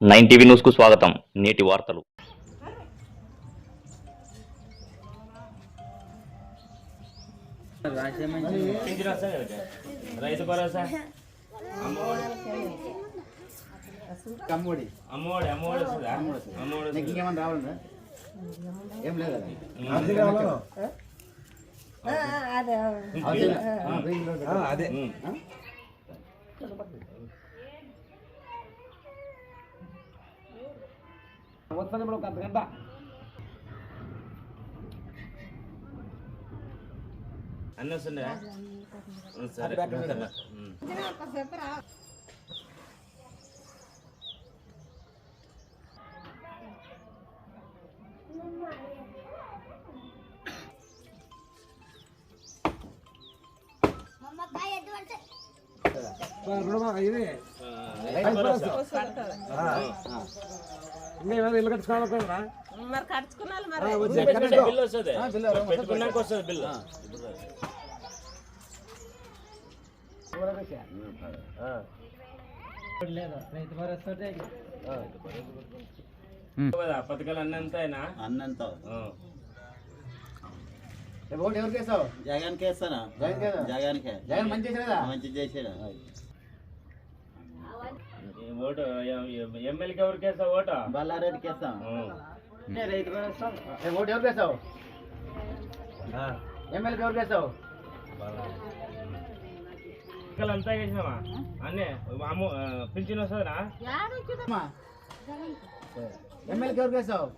Nine TV న్యూస్కు స్వాగతం నేటి వార్తలు పింఛన్ ఉమ్. వస్తుంది ఇప్పుడు ఒక అర్ధ గంట అన్నీ వస్తుందా ఉమ్, సరే ఉమ్. రుణమా ఇది ఇల్లు మరి మరి. బిల్లు వస్తుంది? పెట్టుకున్నాక వస్తుంది బిల్లు. పథకాలు అన్నంత ఆ. ఓటు ఎవరికి వేస్తావు జగన్ కేస్తానా జగన్ కేనా? జగన్కే. జగన్ మంచి కదా మంచి చేసాడు ఓటు ఎమ్మెల్యేకి ఎవరికి వేస్తావు ఓటు? బల్లారెడ్డికి వేస్తాం. రైతు ఓటు ఎవరికి వేస్తావు? ఎమ్మెల్యేకి ఎవరికి వేస్తావు? అంతా వేసినావా? అన్నీ అమ్ము ఆ, పింఛన్ వస్తుందా. ఎమ్మెల్యేకి ఎవరికి వేస్తావు?